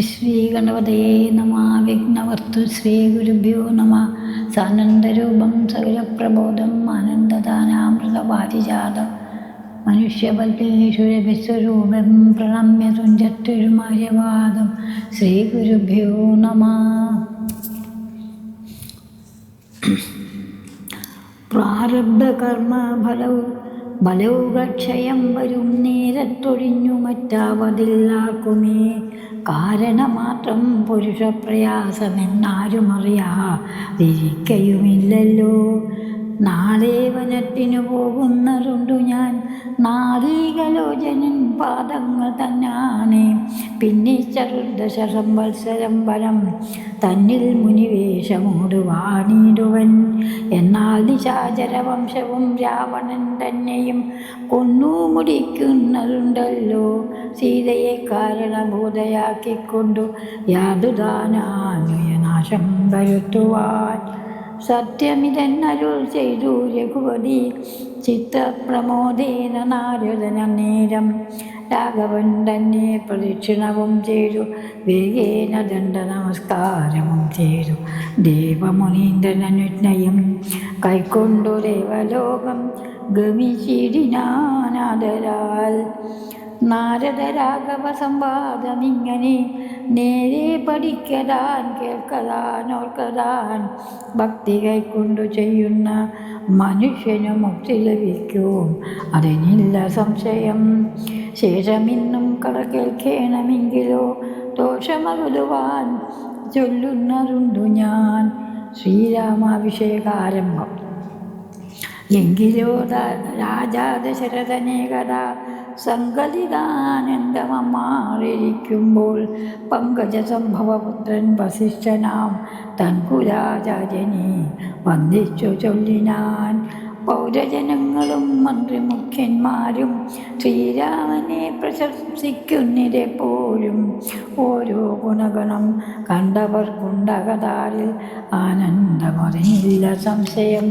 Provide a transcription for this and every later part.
ശ്രീ ഗണപതയേ നമ വിഘ്നവർത്ത് ശ്രീ ഗുരുഭ്യോ നമ. സാനന്ദരൂപം സകലപ്രബോധം ആനന്ദദാനാമൃതപാരിജാതം മനുഷ്യവൽപീശ്വരവിശ്വരൂപം പ്രണമ്യ തുഞ്ചത്തൊരുമാര്യവാദം. ശ്രീ ഗുരുഭ്യോ നമ. പ്രാരബ്ധകർമ്മ ഫലവും ബലവുകക്ഷയം വരും നേരത്തൊഴിഞ്ഞു മറ്റാവതില്ലാർക്കുമേ കാരണമാത്രം പുരുഷപ്രയാസമെന്നാരുമറിയാതിരിക്കയുമില്ലല്ലോ. നാളെ വനത്തിനു പോകുന്നതുണ്ടു ഞാൻ. നാരീകലോചനൻ പാദങ്ങൾ തന്നാണ്. പിന്നെ ചതുർദശ സംവത്സരം വരം തന്നിൽ മുനിവേഷമോട് വാണിടുവൻ. എന്നാൽ നിശാചര വംശവും രാവണൻ തന്നെയും കൊന്നു മുടിക്കുന്നതുണ്ടല്ലോ സീതയെ കാരണബോധയാക്കിക്കൊണ്ടു യാതുദാനാനുയനാശം വരുത്തുവാൻ. സത്യമിതെന്നരുൾ ചെയ്തു രഘുപതി. ചിത്തപ്രമോദേന നാരദന നേരം രാഘവൻ തന്നെ പ്രദക്ഷിണവും ചെയ്തു. വേഗേന ദണ്ഡ നമസ്കാരവും ചെയ്തു. ദേവമുനീന്ദ്രനുജ്ഞയും കൈക്കൊണ്ടു ദേവലോകം ഗമിച്ചിടിനാനാദരാൽ. നാരദ രാഘവ സംവാദമിങ്ങനെ നേരെ പഠിക്കതാൻ കേൾക്കതാൻ ഓർക്കതാൻ ഭക്തി കൈക്കൊണ്ടു ചെയ്യുന്ന മനുഷ്യന് മുക്തി ലഭിക്കും. അതിനില്ല സംശയം. ശേഷമിന്നും കട കേൾക്കണമെങ്കിലോ ദോഷമരുതുവാൻ ചൊല്ലുന്നതുണ്ടു ഞാൻ. ശ്രീരാമാഭിഷേകാരംഭം. എങ്കിലോ രാജാ ദശരഥനേ കഥ സംഗതിതാനന്ദമമാറിയിരിക്കുമ്പോൾ പങ്കജ സംഭവപുത്രൻ വസിഷ്ഠനാം തൻകുരാചാര്യനെ വന്ദിച്ചു ചൊല്ലിനാൻ. പൗരജനങ്ങളും മന്ത്രിമുഖ്യന്മാരും ശ്രീരാമനെ പ്രശംസിക്കുന്നിതെപ്പോഴും ഓരോ ഗുണഗണം കണ്ടവർക്കുണ്ടകതാരിൽ ആനന്ദമറിഞ്ഞില്ല സംശയം.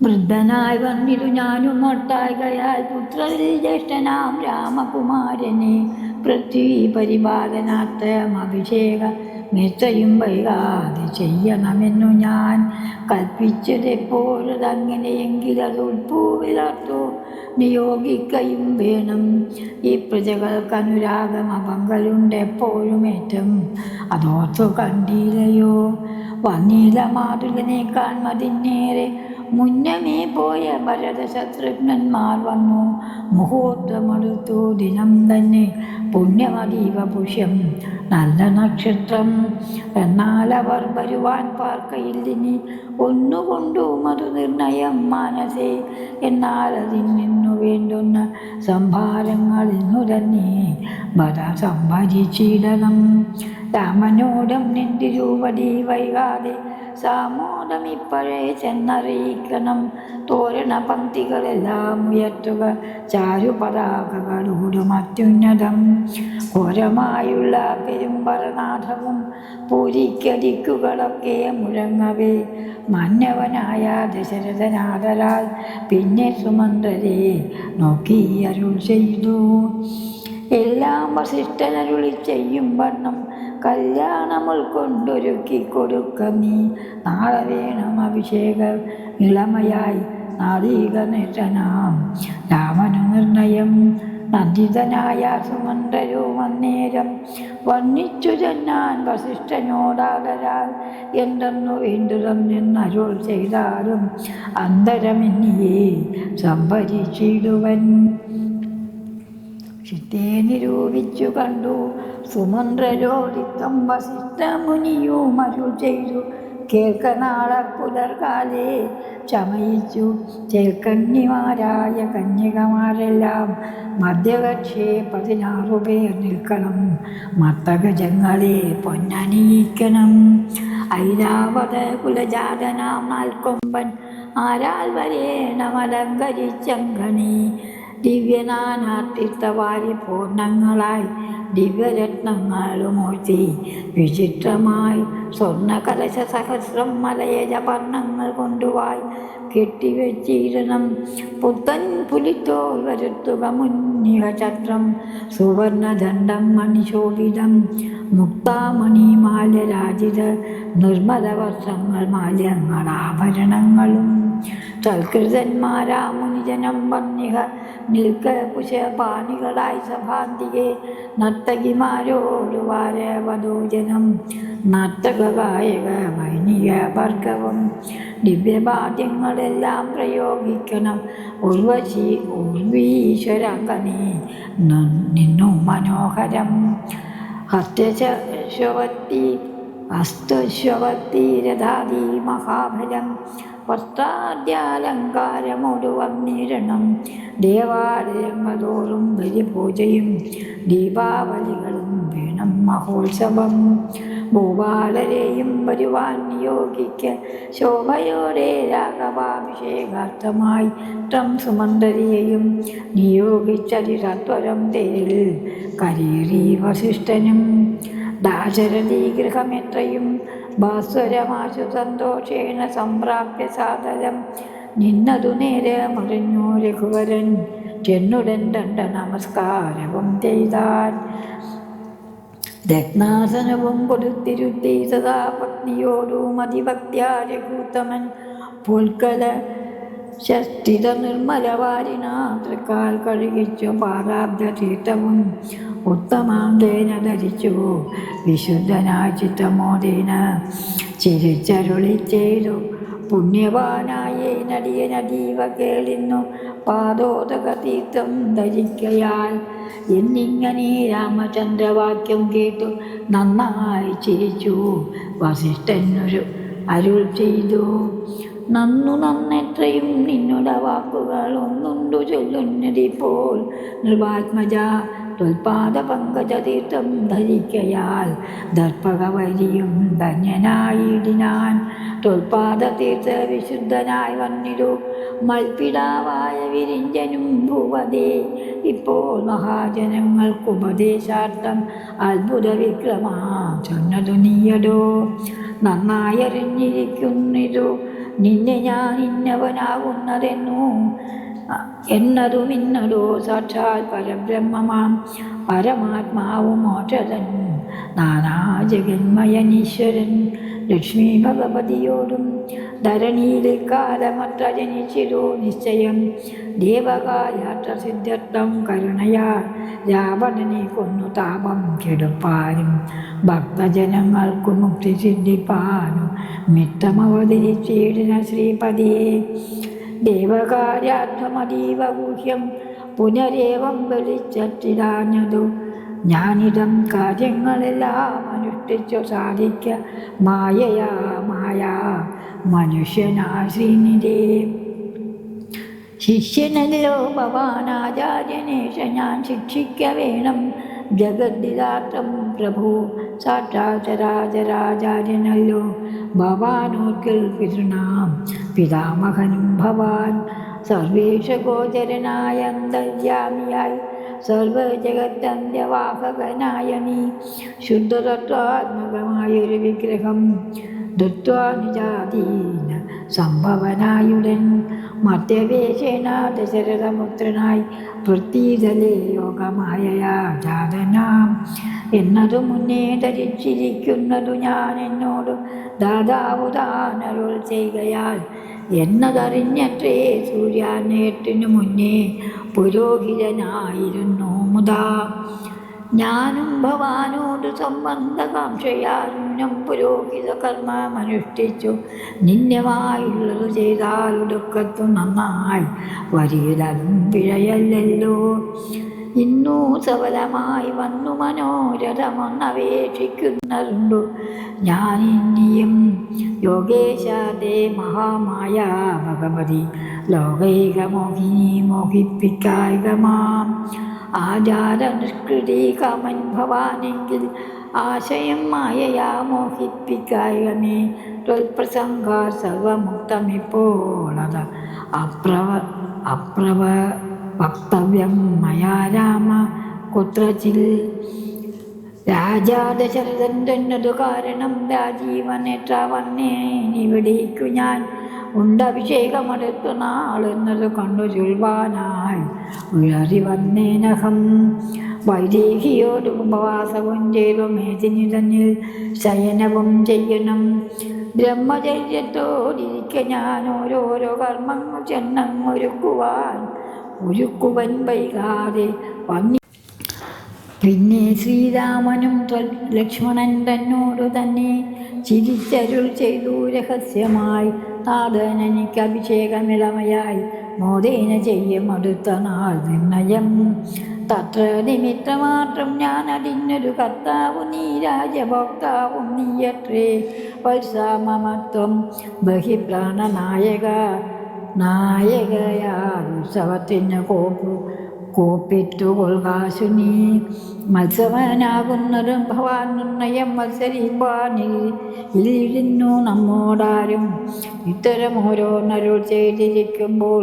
വൃദ്ധനായി വന്നിരു ഞാനും ഒട്ടാകയാൽ പുത്രരിൽ ജ്യേഷ്ഠനാം രാമകുമാരനെ പൃഥ്വി പരിപാലനാർത്ഥം അഭിഷേക മെച്ചയും വൈകാതെ ചെയ്യണമെന്നു ഞാൻ കൽപ്പിച്ചതെപ്പോഴതങ്ങനെയെങ്കിൽ അത് ഉൾപ്പൂവിലർത്തു നിയോഗിക്കയും വേണം. ഈ പ്രജകൾക്ക് അനുരാഗം അപങ്കലുണ്ട് എപ്പോഴും ഏറ്റവും അതോർത്തു കണ്ടില്ലയോ? വന്നീല മാതൃകനേക്കാൾ കാൺമതിന്നേറെ മുന്നമേ പോയ ഭരത ശത്രുഘ്നന്മാർ വന്നു. മുഹൂർത്തമെടുത്തു. ദിനം തന്നെ പുണ്യമതീവ പുഷ്യം. നല്ല നക്ഷത്രം. എന്നാൽ അവർ വരുവാൻ പാർക്കയില്ലിനി ഒന്നുകൊണ്ടു മധു നിർണയം മനസ്സേ എന്നാൽ അതിൽ നിന്നു വേണ്ടുന്ന സംഭാരങ്ങൾ ഇന്നു തന്നെ. വധ സംഭരിച്ചിടണം. രാമനോടും നിന്റെ രൂപതി വൈകാതെ സാമോദമിപ്പോഴേ ചെന്നറിയിക്കണം. തോരണ പങ്ക്തികളെല്ലാം ഉയർത്തുക. ചാരുപതാകകളോടും അത്യുന്നതം ഘോരമായുള്ള പെരുമ്പറനാഥവും പൂരിക്കരിക്കുകളൊക്കെ മുഴങ്ങവേ. മന്നവനായ ദശരഥനാഥരാൽ പിന്നെ സുമന്ത്രരെ നോക്കി അരുൾ ചെയ്തു. എല്ലാം വസിഷ്ഠനരുളി ചെയ്യും വണ്ണം. കല്യാണം ഉൾക്കൊണ്ടൊരുക്കി കൊടുക്ക നീ നാളെ വേണം അഭിഷേകം. ഇളമയായി നാളീക നേട്ടനാം രാമനു നിർണയം നന്ദിതനായ സുമന്ത്രരോ അന്നേരം വർണിച്ചു ചെന്നാൻ വസിഷ്ഠനോടാകരാൽ എന്തെന്നു വേണ്ടുതെന്നരുൾ ചെയ്താലും അന്തരമിന്നിയെ സംഭരിച്ചിടുവൻ. ചിത്തേ നിരൂപിച്ചു കണ്ടു. സുമന്ത്രരോടിത്തം വസിഷ്ഠ മുനിയോ മരു ചെയ്തു കേൾക്കനാളെ പുലർകാലേ ചമയിച്ചു. ചേൽക്കന്യമാരായ കന്യകമാരെല്ലാം മധ്യകക്ഷേ പതിനാറു പേർ നിൽക്കണം. മത്തകജങ്ങളെ പൊന്നണിയിക്കണം. ഐരാവത കുലജാതനാം നാൽക്കൊമ്പൻ ആരാൽ വരേണമലങ്കരിച്ചങ്കണി ദിവ്യനാനാർത്ഥിത്തവാരി പൂർണങ്ങളായി ദിവ്യരത്നങ്ങളുമൂർത്തി. വിചിത്രമായി സ്വർണകലശ സഹസ്രം മലയജ വർണങ്ങൾ കൊണ്ടുവായി കെട്ടിവെച്ചിരണം പുത്തൻ പുലിത്തോൽ വരുത്തുക മുന്നിക ചത്രം. സുവർണദണ്ഡം മണിശോഭിതം. മുക്താമണിമാല രാജിത നിർമ്മല വർഷങ്ങൾ മാലയങ്ങൾ ആഭരണങ്ങളും സൽകൃതന്മാരാ മുനിജനം വന്നിക നിൽക്ക കുശപാണികളായി സഭാന്തികെ നർത്തകിമാരോട് വാരവധോജനം നർത്തക ഗായക വൈനിക വർഗവും ദിവ്യവാദ്യങ്ങളെല്ലാം പ്രയോഗിക്കണം. ഉർവശി ഉർവീശ്വരാക്കണേ നിന്നു മനോഹരം. ഹസ്തശവത്തി ഹസ്തശവത്തിരഥാദി മഹാഫലം വസ്ത്രാദ്യാലങ്കാരമോട് വന്നിരണം ദേവാലയങ്ങൾ തോറും ബലിപൂജയും ദീപാവലികളും വേണം മഹോത്സവം. ഭൂപാലരെയും വരുവാൻ നിയോഗിക്ക. ശോഭയോടെ രാഘവാഭിഷേകാർത്ഥമായി ത്രം സുമന്ദരിയെയും നിയോഗിച്ചതി സത്വരം തേരിൽ കരീറി വസിഷ്ഠനും ദാശരഥി ഗൃഹമെത്രയും ഭാസ്വരമാശു സന്തോഷേണ സംപ്രാപ്യ സാധനം. നിന്നതു നേരെ മറിഞ്ഞു രഘുവരൻ. ചെന്നുടൻ ദണ്ഡ നമസ്കാരവും ചെയ്താൻ. രത്നാസനവും കൊടുത്തിരുത്തി സദാ പത്നിയോടും അതിഭക്തിയാ രഘുത്തമൻ. പുൽക്കല ഷഷ്ടിത നിർമ്മലവാരിണ തൃക്കാൽ കഴുകിച്ചു പാദാബ്ദ തീർത്ഥവും ഉത്തമാന്തേന ധരിച്ചു. വിശുദ്ധനായ ചിത്തമോദേന ചിരിച്ചരുളി ചെയ്തു. പുണ്യവാനായ നടിയനതീവ കേളിന്നു. പാദോദക തീർത്ഥം ധരിക്കയാൽ എന്നിങ്ങനെ രാമചന്ദ്രവാക്യം കേട്ടു. നന്നായി ചിരിച്ചു. വസിഷ്ഠനൊരു അരുൾ ചെയ്തു. നന്നു നന്നെത്രയും നിന്നുടെ വാക്കുകൾ ഒന്നുണ്ടു ചൊല്ലുന്നതിപ്പോൾ. നൃപാത്മജ ത്വൽപാദ പങ്കജതീർത്ഥം ധരിക്കയാൽ ദർപ്പകവരിയും ധന്യനായിടിനാൻ. ത്വൽപാദ തീർത്ഥ വിശുദ്ധനായി വന്നിരു മൽപിടാവായ വിരിഞ്ചനും ഭൂവതേ ഇപ്പോൾ മഹാജനങ്ങൾക്ക് ഉപദേശാർത്ഥം അത്ഭുത വിക്രമാ ചൊന്നതു നീയടോ. നന്നായറിഞ്ഞിരിക്കുന്നിതു നിന്നെ ഞാൻ ഇന്നവനാകുന്നതെന്നു. എന്നതും ഇന്നതോ സാക്ഷാൽ പരബ്രഹ്മമാം പരമാത്മാവ് മോക്ഷതൻ നാനാ ജഗന്മയനീശ്വരൻ ലക്ഷ്മി ഭഗവതിയോടും ധരണിയിലെ കാലമത്ര ജനിച്ചിരു നിശ്ചയം. ദേവകായാത്ര സിദ്ധർത്ഥം കരുണയാ രാവണനെ കൊന്നു താപം കെടുപ്പാനും. ഭക്തജനങ്ങൾക്കു മുക്തി സിദ്ധിപ്പാനും. മിത്തമവതരിച്ചിടുന്ന ശ്രീപതിയെ ദേവകാര്യാർത്ഥമതീവ ഗുഹ്യം പുനരേവം വെളിച്ചത്തിലാഞ്ഞതു. ഞാനിതം കാര്യങ്ങളെല്ലാം അനുഷ്ഠിച്ചു സാധിക്ക മായയാ മായ മനുഷ്യനാ ശ്രീനിധേ ശിഷ്യനല്ലോ ഭവാനാചാര്യനേഷ ഞാൻ ശിക്ഷിക്ക വേണം. ജഗദ്ദിതാർത്ഥം പ്രഭു സാക്ഷാചരാചരാചാര്യനല്ലോ ഭവാനോർക്കൽ പിതൃണാം പിതാമഹനും ഭവാൻ. സർവേഷ ഗോചരനായ അന്തര്യാമിയായി സർവജഗത്തന്ത്യവാഹകനായ നീ ശുദ്ധതത്വാത്മകമായൊരു വിഗ്രഹം ദുത്വാനുജാതീന സംഭവനായുടൻ. മധ്യവേശേന ദശരഥപുത്രനായി പൃഥ്വീതലേ യോഗമായയാ ജാതനാം എന്നതു മുന്നേ ധരിച്ചിരിക്കുന്നതു ഞാൻ എന്നോട് ദാതാവു താനരുൾ ചെയ്യുകയാൽ എന്നതറിഞ്ഞത്രേ സൂര്യാനേട്ടിനു മുന്നേ പുരോഹിതനായിരുന്നു മുതാ. ഞാനും ഭവാനോട് സംബന്ധകാംക്ഷയാരുണ്യം പുരോഹിത കർമ്മമനുഷ്ഠിച്ചു നിന്യമായുള്ളത് ചെയ്താൽ ഒടുക്കത്തു നന്നായി വരിയതും പിഴയല്ലല്ലോ. ഇന്നു സഫലമായി വന്നു മനോരഥമൊന്നപേക്ഷിക്കുന്നതുണ്ടു. ഞാൻ ഇനിയും യോഗേശാദേ മഹാമായ ഭഗവതി. ലോകൈക മോഹിനി മോഹിപ്പിക്കായിക മാം ഭവാനെങ്കിൽ ആശയം മായയാ മോഹിപ്പിക്കായമേ. ത്വൽപ്രസംഗാർ സർവമുക്തമിപ്പോളത് അപ്രവ അപ്രവ വക്തവ്യം മയാ രാമ. കുത്രചിൽ രാജാ ദശരഥൻ തന്നതു കാരണം രാജീവനേറ്റ വന്നേനിവിടേക്കു ഞാൻ ഉണ്ടഭിഷേകമെടുത്തു ആളെന്നത് കണ്ടു ചൊൽവാനായി ഉഴറി വന്നേനഹം വൈദേഹിയോട് ഉപവാസവും ചെയ്തു മേദിനി തന്നിൽ ശയനവും ചെയ്യണം. ബ്രഹ്മചര്യത്തോടിരിക്കെ ഞാൻ ഓരോരോ കർമ്മങ്ങൾ ചെന്നങ്ങൊരുക്കുവാൻ ഒരുക്കുവൻ വൈകാതെ വന്നി പിന്നെ ശ്രീരാമനും ലക്ഷ്മണൻ തന്നോടു തന്നെ ചിരിച്ചരുൾ ചെയ്തു രഹസ്യമായി. നാഥൻ എനിക്ക് അഭിഷേകമിളമയായി. മോദേന ചെയ്യും അടുത്ത നാൾ നിർണയം. തത്ര നിമിത്തമാത്രം ഞാൻ അതിനൊരു കർത്താവു നീ രാജഭോക്താവും നീയത്രേ. വത്സാമമത്വം ബഹിപ്രാണനായക നായകയാ ഉത്സവത്തിന് കോപ്പു കോപ്പിട്ടു കൊൽകാശു നീ മത്സവനാകുന്നതും ഭവാൻ നിർണയം മത്സരിപ്പാനിൽ ഇല്ലിരുന്നു നമ്മോടാരും. ഇത്തരം ഓരോന്നരുൾ ചെയ്തിരിക്കുമ്പോൾ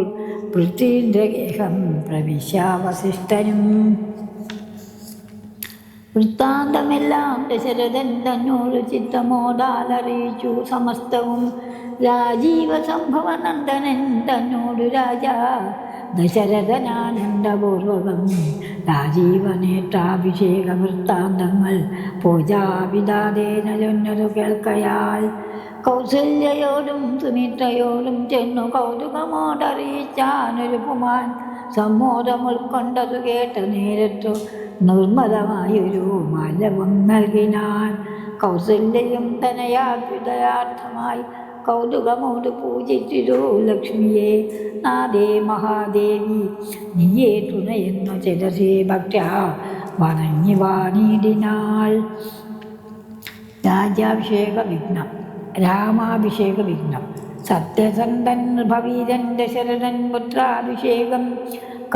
പൃഥ്വീന്ദ്രഗേഹം പ്രവിശാവശിഷ്ടനും വൃത്താന്തമെല്ലാം ദശരഥൻ തന്നോട് ചിത്തമോദാലറിയിച്ചു സമസ്തവും രാജീവ സംഭവനന്ദനൻ തന്നോട് രാജാ ദശരഥനാനന്ദപൂർവകം രാജീവനേറ്റാഭിഷേക വൃത്താന്തങ്ങൾ പൂജാവിധാതേന ചൊന്നതു കേൾക്കയാൽ കൗസല്യയോടും സുമിത്രയോടും ചെന്നു കൗതുകമോടറിയിച്ചാനൊരു പുമാൻ സമ്മോദം ഉൾക്കൊണ്ടതു കേട്ട നേരത്തു നിർമ്മലമായൊരു മലവും നൽകിനാൻ കൗസല്യയും തനയാഭ്യുദയാർത്ഥമായി കൗതുകമോട് പൂജിച്ചിരു ലക്ഷ്മിയെ. നാദേ മഹാദേവി നീയേ തുണയെന്നു ചിരസേ ഭക്ത വണങ്ങി വാണിടിനാൾ. രാജാഭിഷേക വിഘ്നം രാമാഭിഷേക വിഘ്നം സത്യസന്ധൻ ഭവീരൻ ദശരഥൻ പുത്രാഭിഷേകം.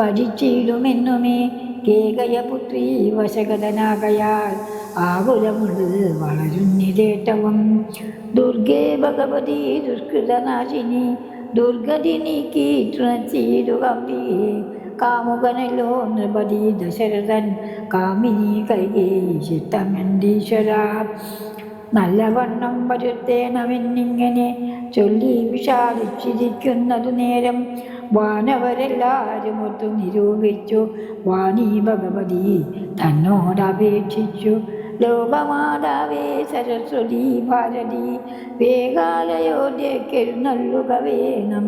കഴിച്ചിടുമെന്നുമേ കേകയപുത്രി വശകതനാകയാൽ ആകുലമുള്ളിൽ വളരുന്നിലേട്ടവും ദുർഗേ ഭഗവതി ദുഷ്കൃതനാശിനി ദുർഗതി നീക്കി തുണച്ചിടുകമ്പിയെ കാമുകനല്ലോ നൃപതി ദശരഥൻ കാമിനി കൈകേയി നല്ലവണ്ണം വരുത്തേണമെന്നിങ്ങനെ ചൊല്ലി വിഷാദിച്ചിരിക്കുന്നതു നേരം വാനവരെല്ലാവരും ഒത്തു നിരൂപിച്ചു. വാണി ഭഗവതി തന്നോടപേക്ഷിച്ചു. ലോകമാതാവേ സരസ്വതി ഭാരതി വേഗാലയോധ്യക്കെഴുന്നള്ളുക വേണം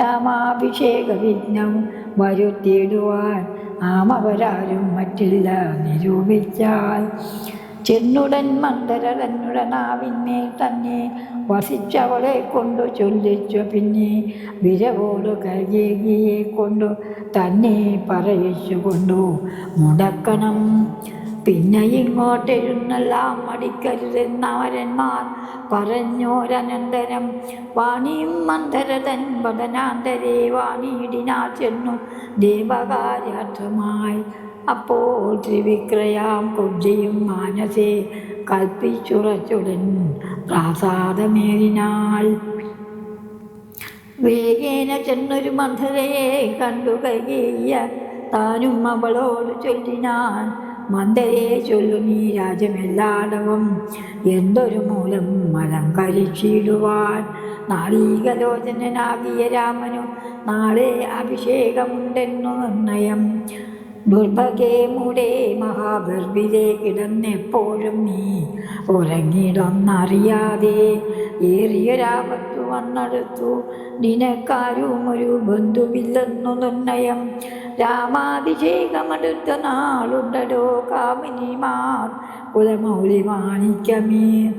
രാമാഭിഷേക വിഘ്നം വരുത്തിയിടുവാൻ ആമവരാരും മറ്റില്ല നിരൂപിച്ചാൽ. ചെന്നുടൻ മന്ദരനുടനാവിന്മേൽ തന്നെ വസിച്ചവളെ കൊണ്ടു ചൊല്ലിച്ചു പിന്നെ വിരവോട് കൈകേകിയെ കൊണ്ടു തന്നെ പറയിച്ചു കൊണ്ടു മുടക്കണം. പിന്നെ ഇങ്ങോട്ടെഴുന്നെല്ലാം മടിക്കരുതെന്നാരന്മാർ പറഞ്ഞോരനന്തരം വാണിയും മന്ദരതൻ വദനാന്തരേ വാണിയിടിനാ ചെന്നു ദേവകാര്യാർത്ഥമായി. അപ്പോൾ ത്രിവിക്രയാം കുബ്ജയും മാനസേ കൽപ്പിച്ചുറച്ചുടൻ പ്രാസാദമേറിനാൾ. വേഗേന ചെന്നൊരു മന്ധരയെ കണ്ടു കൈകേയ താനും അവളോട് ചൊല്ലിനാൻ മന്ദരെ ചൊല്ലു നീ രാജമെല്ലാടവും എന്തൊരു മൂലം അലങ്കരിച്ചിടുവാൻ നാളീകലോചനാകിയ രാമനു നാളെ അഭിഷേകമുണ്ടെന്നു നിർണയം. ദുർഭഗേ മൂടെ മഹാഗർഭിലെ കിടന്നെപ്പോഴും നീ ഉറങ്ങിടൊന്നറിയാതെ. ഏറിയൊരാപത്തു വന്നെടുത്തു. നിനക്കാരും ഒരു ബന്ധുവില്ലെന്നു നിർണയം. രാമാഭിഷേകമെടുത്ത നാളുണ്ടടോ കാമിനിമാർ. കുലമൗലി മാണിക്കമേ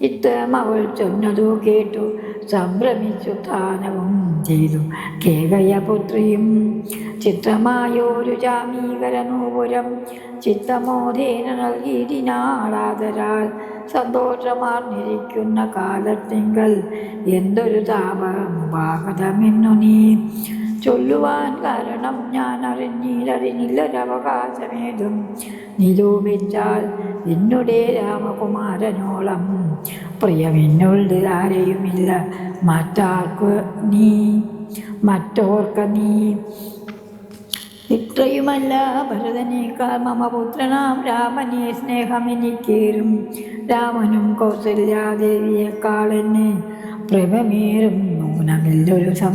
ഇത്തരം അവൾ ചൊന്നതു കേട്ടു. സംഭ്രമിച്ചു താനവും ചെയ്തു. കേകയപുത്രിയും ചിത്രമായൊരു ജാമീകരനൂപുരം ചിത്തമോധേന നൽകിയിടിനാളാതരാൽ സന്തോഷമാർന്നിരിക്കുന്ന കാലത്തിങ്കൽ എന്തൊരു താപമുപാഗതമെന്നു നീ ചൊല്ലുവാൻ കാരണം ഞാൻ അറിഞ്ഞില്ലറിഞ്ഞില്ലൊരവകാശമേതും നിരൂപിച്ചാൽ എന്നുടെ രാമകുമാരനോളം പ്രിയമെന്നുള്ളിൽ ആരെയുമില്ല. മറ്റാർക്ക് നീ മറ്റോർക്ക് നീ ഇത്രയുമല്ല ഭരതനേക്കാൾ മമ പുത്രനാം രാമനെ സ്നേഹമെനിക്കേറും. രാമനും കൗസല്യാദേവിയേക്കാൾ എന്നെ പ്രഭമേറും നൂനമില്ലൊരു സം